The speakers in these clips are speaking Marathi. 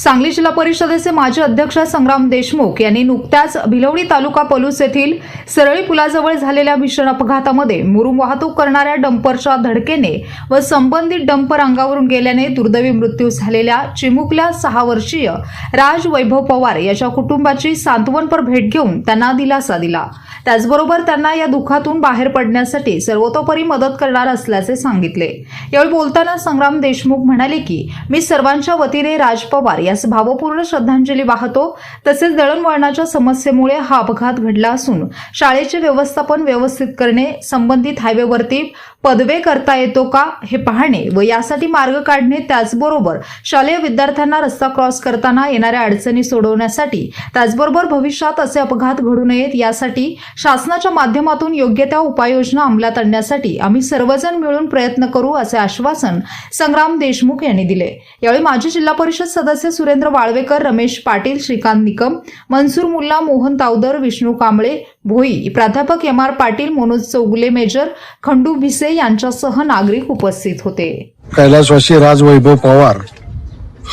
सांगली जिल्हा परिषदेचे माजी अध्यक्ष संग्राम देशमुख यांनी नुकत्याच भिलवडी तालुका पलूस येथील सरळी पुलाजवळ झालेल्या भीषण अपघातामध्ये मुरुम वाहतूक करणाऱ्या डंपरच्या धडकेने व संबंधित डंपर अंगावरून गेल्याने दुर्दैवी मृत्यू झालेल्या चिमुकल्या सहा वर्षीय राज वैभव पवार याच्या कुटुंबाची सांत्वनपर भेट घेऊन त्यांना दिलासा दिला. त्याचबरोबर त्यांना या दुःखातून बाहेर पडण्यासाठी सर्वतोपरी मदत करणार असल्याचे सांगितले. यावेळी बोलताना संग्राम देशमुख म्हणाले की मी सर्वांच्या वतीने राज पवार यास भावपूर्ण श्रद्धांजली वाहतो. तसेच दळणवळणाच्या समस्येमुळे हा अपघात घडला असून शाळेचे व्यवस्थापन व्यवस्थित करणे संबंधित हायवेवरती पदवे करता येतो का हे पाहणे व यासाठी मार्ग काढणे त्याचबरोबर शालेय विद्यार्थ्यांना रस्ता क्रॉस करताना येणाऱ्या अडचणी सोडवण्यासाठी त्याचबरोबर भविष्यात असे अपघात घडू नयेत यासाठी शासनाच्या माध्यमातून योग्य त्या उपाययोजना अंमलात आणण्यासाठी आम्ही सर्वजण मिळून प्रयत्न करू असे आश्वासन संग्राम देशमुख यांनी दिले. यावेळी माजी जिल्हा परिषद सदस्य सुरेंद्र वाळवेकर रमेश पाटील श्रीकांत निकम मनसूर मुल्ला मोहन तावदर विष्णू कांबळे भोई प्राध्यापक M R Patil Manoj Chougule major Khandu Bhise यांच्यासह नागरिक उपस्थित होते. कैलासवासी राज वैभव पवार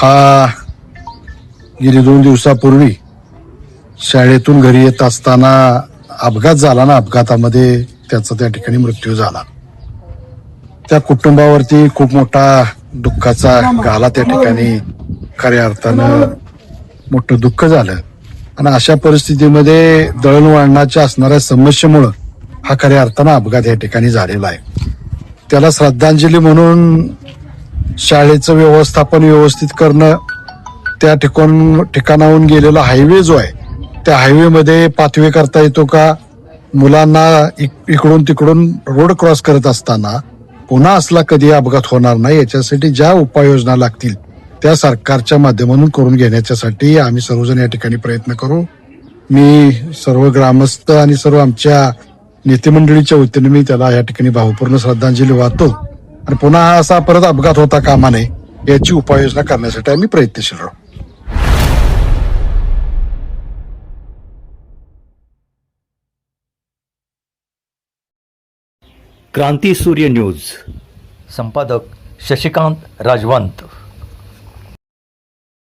हा गेली दोन दिवसापूर्वी शाळेतून घरी येत असताना अपघात झाला ना अपघातामध्ये त्याचा त्या ठिकाणी मृत्यू झाला. त्या कुटुंबावरती खूप मोठा दुःखाचा गाला त्या ठिकाणी खऱ्या अर्थानं मोठं दुःख झालं. आणि अशा परिस्थितीमध्ये दळणवळणाच्या असणाऱ्या समस्येमुळं हा खऱ्या अर्थानं अपघात या ठिकाणी झालेला आहे. त्याला श्रद्धांजली म्हणून शाळेचं व्यवस्थापन व्यवस्थित करणं त्या ठिकाण ठिकाणाहून गेलेला हायवे जो आहे त्या हायवेमध्ये पाथवे करता येतो का? मुलांना इक- इकडून तिकडून रोड क्रॉस करत असताना पुन्हा असला कधी अपघात होणार नाही याच्यासाठी ज्या उपाययोजना लागतील त्या सरकारच्या माध्यमातून करून घेण्याच्यासाठी आम्ही सर्वजण या ठिकाणी प्रयत्न करू. मी सर्व ग्रामस्थ आणि सर्व आमच्या नेतेमंडळीच्या वतीने मी त्याला या ठिकाणी भावपूर्ण श्रद्धांजली वाहतो. आणि पुन्हा हा असा परत अपघात होता कामा नये याची उपाययोजना करण्यासाठी आम्ही प्रयत्नशील राहू. क्रांती सूर्य न्यूज. संपादक शशिकांत राजवंत.